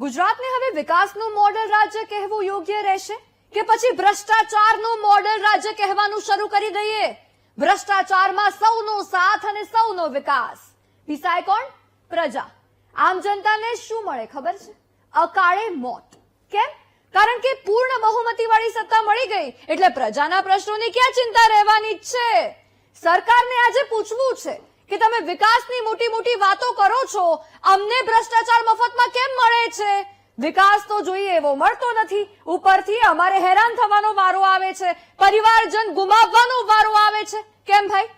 ગુજરાતને હવે વિકાસનું મોડલ રાજ્ય કહેવું યોગ્ય રહેશે કે પછી ભ્રષ્ટાચારનું મોડલ રાજ્ય કહેવાનું શરૂ કરી દઈએ? ભ્રષ્ટાચારમાં સૌનો સાથ અને સૌનો વિકાસ. પીસાય કોણ? પ્રજા. આમ જનતાને શું મળે ખબર છે? અકાળે મોત. કેમ? કારણ કે પૂર્ણ બહુમતી વાળી સત્તા મળી ગઈ એટલે પ્રજાના પ્રશ્નોની ક્યાં ચિંતા રહેવાની છે? સરકારને આજે પૂછવું છે કે તમે વિકાસની મોટી મોટી વાતો કરો છો? અમને ભ્રષ્ટાચાર મફતમાં કેમ મળે છે? વિકાસ તો જોઈએ એવો મળતો નથી. ઉપરથી અમારે હેરાન થવાનો વારો આવે છે. પરિવારજન ગુમાવવાનો વારો આવે છે. કેમ ભાઈ?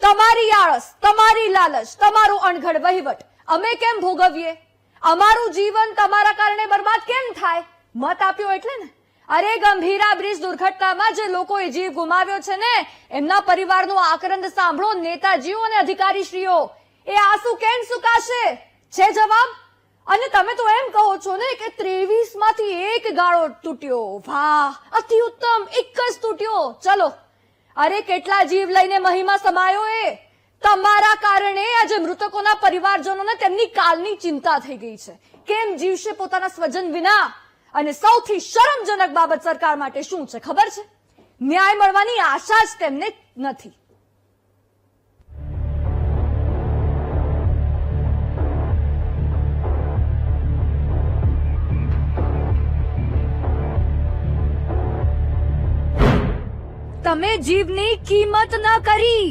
તમારી આળસ, તમારી લાલચ, તમારો અણઘડ, વહીવટ, અમે કેમ ભોગવીએ? અમારું જીવન તમારા કારણે બરબાદ કેમ થાય? મત આપ્યો એટલે ને? અરે ગંભીરા બ્રિજ દુર્ઘટનામાં જે લોકોએ જીવ ગુમાવ્યો છે ને, એમના પરિવારનો આક્રંદ સાંભળો, નેતાજીઓ અને અધિકારીશ્રીઓ. એ આંસુ કેમ સુકાશે? છે જવાબ? અને તમે તો એમ કહો છો ને કે ત્રેવીસમાંથી એક ગાળો તૂટ્યો. વાહ, અતિ ઉત્તમ, એક જ તૂટ્યો. ચલો, અરે કેટલા જીવ લઈને મહિમા સમાયો એ? તમારા કારણે આજે મૃતકોના પરિવારજનોને તેમની કાલની ચિંતા થઈ ગઈ છે. કેમ જીવશે પોતાના સ્વજન વિના? અને સૌથી શરમજનક બાબત સરકાર માટે શું છે? ખબર છે? ન્યાય મળવાની આશા જ તેમને નથી. તમે જીવની કિંમત ન કરી.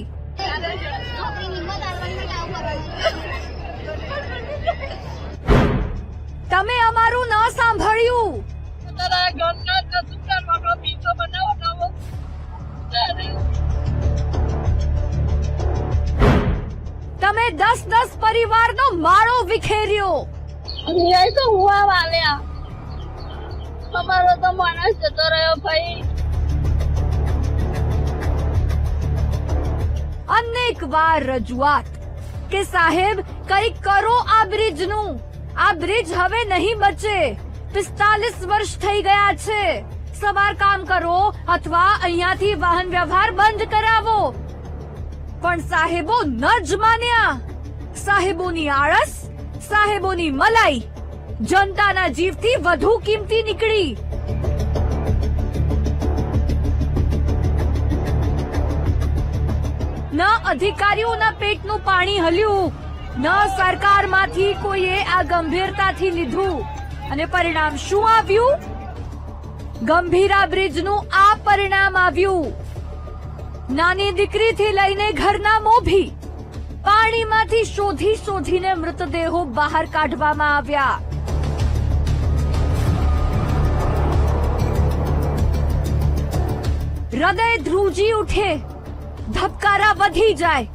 તમે અમારું ન સાંભળ્યું. તમે દસ દસ પરિવારનો માળો વિખેર્યો. ન્યાય તો હુવા વાલ્યા. તમારો તો માણસ જતો રહ્યો ભાઈ. અનેક વાર રજૂઆત કે સાહેબ કઈ કરો આ બ્રિજનું? આ બ્રિજ હવે નહીં બચે. પિસ્તાલીસ વર્ષ થઈ ગયા છે. સવાર કામ કરો અથવા અહીંયાથી વાહન વ્યવહાર બંધ કરાવો. પણ સાહેબો ન જ માન્યા. સાહેબોની આળસ, સાહેબોની મલાઈ જનતાના જીવથી વધુ કિંમતી નીકળી. ન અધિકારીઓના પેટનું પાણી હલ્યું. ન સરકારમાંથી કોઈએ આ ગંભીરતાથી લીધું. અને પરિણામ શું આવ્યું? ગંભીરા બ્રિજનું આ પરિણામ આવ્યું. નાની દીકરીથી લઈને ઘરના મોભી પાણીમાંથી શોધી શોધીને મૃતદેહો બહાર કાઢવામાં આવ્યા. હૃદય ધ્રુજી ઉઠે, ધબકારા વધી જાય,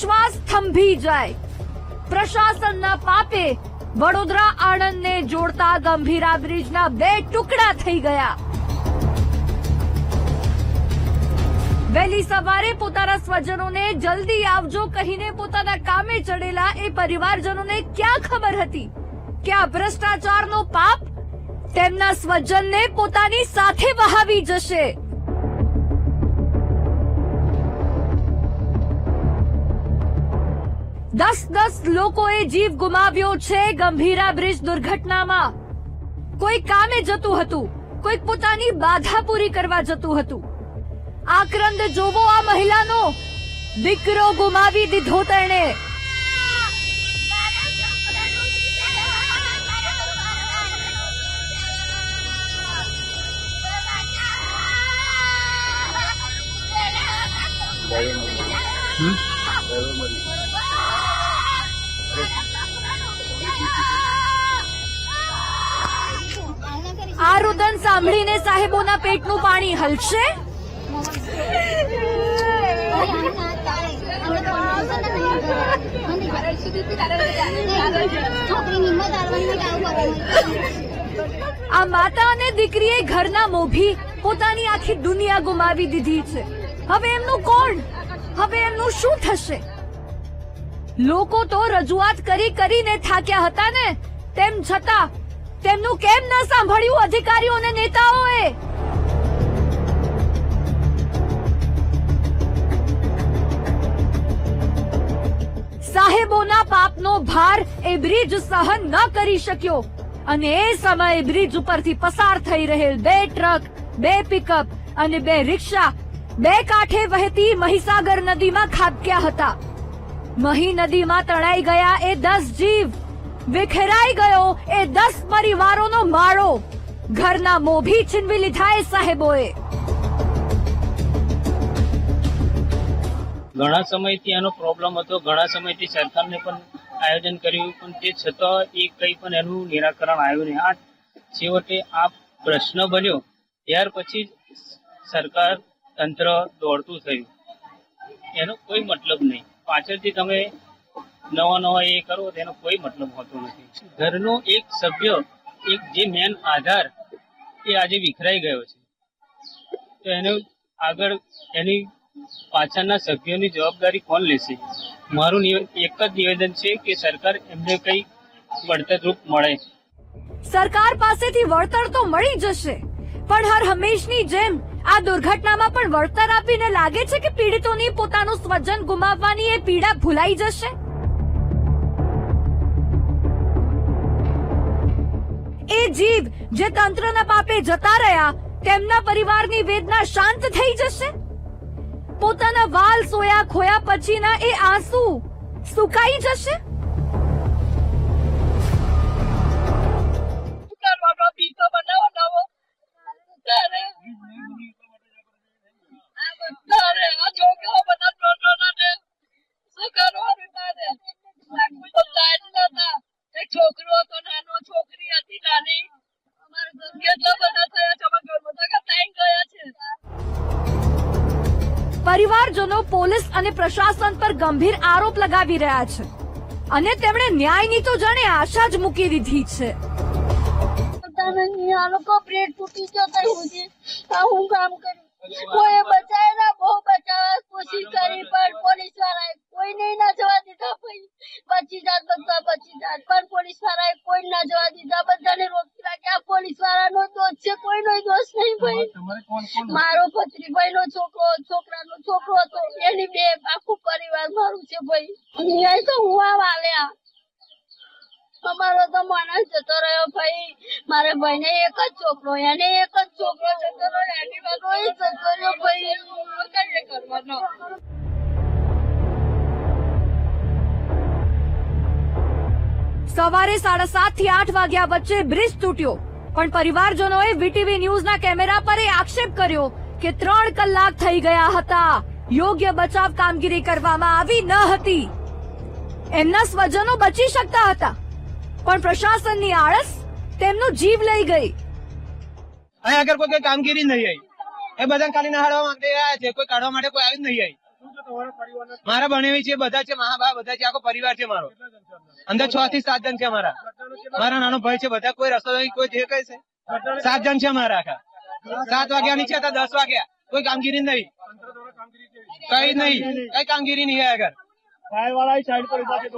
શ્વાસ થંભી જાય. પ્રશાસનના પાપે વડોદરા આણંદને જોડતા ગંભીરા બ્રિજના બે ટુકડા થઈ ગયા. વહેલી સવારે પોતાના સ્વજનોને જલ્દી આવજો કહીને પોતાના કામે ચડેલા એ પરિવારજનોને ક્યાં ખબર હતી? કે આ ભ્રષ્ટાચારનો પાપ? તેમના સ્વજનને પોતાની સાથે વહાવી જશે. દસ દસ લોકોએ જીવ ગુમાવ્યો છે ગંભીરા બ્રિજ દુર્ઘટનામાં. કોઈ કામે જતું હતું કોઈક પોતાની બાધા પૂરી કરવા જતું હતું. આક્રંદ જોવો આ મહિલાનો. દીકરો ગુમાવી દીધો તેણે. આ રુદન સાંભળીને સાહેબોના પેટનું પાણી હલશે? આ માતા અને દીકરીએ ઘરના મોભી પોતાની આખી દુનિયા ગુમાવી દીધી છે. હવે એમનું કોણ? હવે એમનું શું થશે? લોકો તો રજૂઆત કરી કરીને થાક્યા હતા ને, તેમ છતાં તેમનું કેમ ન સાંભળ્યું અધિકારીઓ અને નેતાઓએ? સાહેબોના પાપનો ભાર એ બ્રિજ સહન ન કરી શક્યો અને એ સમયે બ્રિજ ઉપરથી પસાર થઈ રહેલ બે ટ્રક, બે પિકઅપ અને બે રિક્ષા બે કાંઠે વહેતી મહીસાગર નદીમાં ખાબક્યા હતા. મહી નદીમાં તણાઈ ગયા એ દસ જીવ. વિખેરાઈ ગયો. એ દસ પરિવારોનો માળો. ઘરના મોભી છીનવી લીધા એ સાહેબોએ. ઘણા સમયથી આનો પ્રોબ્લેમ હતો. ઘણા સમયથી સરકારને પણ આયોજન કર્યું, પણ તે છતાં એ કંઈ પણ એનું નિરાકરણ આવ્યું નહીં. આ છેવટે આ પ્રશ્ન બન્યો. ત્યાર પછી સરકાર તંત્ર દોડતું થયું. એનો કોઈ મતલબ નહીં. પાછળથી તમે નવા નવા એ કરો તેનો કોઈ મતલબ હોતો નથી. ઘરનો એક સભ્ય, એક જે મેન આધાર, એ આજે વિખરાઈ ગયો છે. તો એને આગળ એની પાછળના સભ્યોની જવાબદારી કોણ લેશે? મારું એક જ નિવેદન છે કે સરકાર એમને કઈ વળતરરૂપ મળે. સરકાર પાસેથી વળતર તો મળી જશે, પણ હર હંમેશની જેમ આ દુર્ઘટનામાં પણ વળતર આપીને લાગે છે કે પીડિતોની પોતાનું સ્વજન ગુમાવવાની એ પીડા ભૂલાઈ જશે? જીવ જે તંત્રના પાપે જતા રહ્યા, તેમના પરિવારની વેદના શાંત થઈ જશે? પોતાના વાલ સોયા ખોયા પછીના એ આંસુ સુકાઈ જશે? પરિવારજનો પોલીસ અને પ્રશાસન પર ગંભીર આરોપ લગાવી રહ્યા છે. અને તેમણે ન્યાયની તો જાણે આશા જ મૂકી દીધી છે. આ લોકો તૂટી હું કામ કર્યું કોઈ બચાવ્યા બહુ બચાવવા કોશિશ કરી પણ પોલીસ વાળાએ કોઈ નહીં ના જવા દીધા ભાઈ. બચી જાત બધા બચી જાત. પણ પોલીસ વાળાએ કોઈ ના જવા દીધા. બધાને રોકી રાખ્યા. પોલીસ વાળાનો દોષ છે કોઈનો દોષ નહીં ભાઈ. મારો ભત્રીભાઈ નો છોકરો છોકરાનો છોકરો હતો એની બે આખું પરિવાર મારું છે ભાઈ અહીંયા તો હું આ વાલ્યા અમારો તો માણસ જતો રહ્યો ભાઈ મારા ભાઈને એક જ છોકરો, એને એક જ છોકરો ભાઈ કરવાનો? સવારે સાડા સાતથી આઠ વાગ્યા વચ્ચે બ્રિજ તૂટ્યો, પણ પરિવારજનોએ વીટીવી ન્યૂઝના કેમેરા પર એ આક્ષેપ કર્યો કે ત્રણ કલાક થઈ ગયા હતા. યોગ્ય બચાવ કામગીરી કરવામાં આવી ન હતી. એમના સ્વજનો બચી શકતા હતા, પણ પ્રશાસનની આળસ તેમનો જીવ લઈ ગઈ. અહીં આગળ કોઈ કઈ કામગીરી નહીં આવી. એ બધા ખાલી નહાડવા માંગતે આવ્યા છે. કોઈ કાઢવા માટે કોઈ આવી જ નહીં આવી. મારા બનેવી છે બધા છે મા બા બધા છે આખો પરિવાર છે મારો. અંદર છ થી સાત જણ છે મારા મારા નાનો ભાઈ છે બધા કોઈ રસ્તો નહીં કોઈ જે કઈ છે. સાત જણ છે મારા આખા. સાત વાગ્યા નીચે છે તો દસ વાગ્યા. કોઈ કામગીરી નહીં. કઈ નહીં. કઈ કામગીરી નહીં આગળ.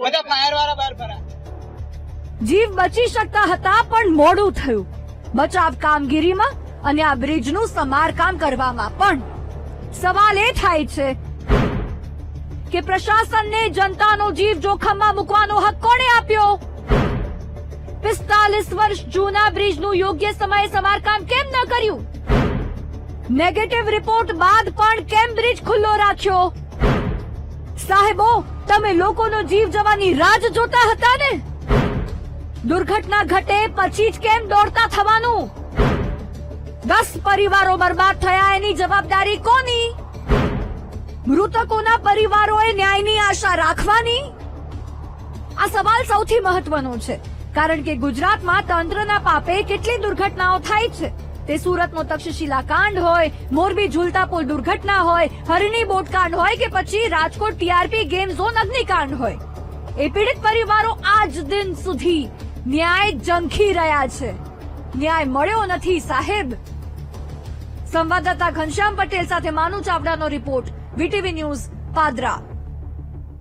બધા ફાયર વાળા બહાર જીવ બચી શકતા હતા, પણ મોડું થયું. બચાવ કામગીરીમાં અને આ બ્રિજનું સમારકામ કરવામાં પણ. સવાલ એ થાય છે કે પ્રશાસનને જનતાનો જીવ જોખમમાં મૂકવાનો હક કોણે આપ્યો? પિસ્તાલીસ વર્ષ જૂના બ્રિજનું યોગ્ય સમયે સમારકામ કેમ ન કર્યું? નેગેટિવ રિપોર્ટ બાદ પણ કેમ બ્રિજ ખુલ્લો રાખ્યો? સાહેબો, તમે લોકોનો જીવ જવાની રાહ જોતા હતા ને? દુર્ઘટના ઘટે પછી જ કેમ દોડતા થવાનું? દસ પરિવારો બરબાદ થયા, એની જવાબદારી કોની? મૃતકોના પરિવારોએ ન્યાયની આશા રાખવાની? આ સવાલ સૌથી મહત્વનો છે, કારણ કે ગુજરાતમાં તંત્રના પાપે કેટલી દુર્ઘટનાઓ થાય છે? તે સુરતનો તક્ષશિલા કાંડ હોય, મોરબી ઝુલતા પુલ દુર્ઘટના હોય, હરણી બોટ કાંડ હોય કે પછી રાજકોટ ટીઆરપી ગેમ ઝોન અગ્નિકાંડ હોય. એ પીડિત પરિવારો આજ દિન સુધી ન્યાય જંખી રહ્યા છે. ન્યાય મળ્યો નથી, સાહેબ. સંવાદદાતા ઘનશ્યામ પટેલ સાથે માનુ ચાવડાનો રિપોર્ટ, વીટીવી ન્યૂઝ, પાદરા.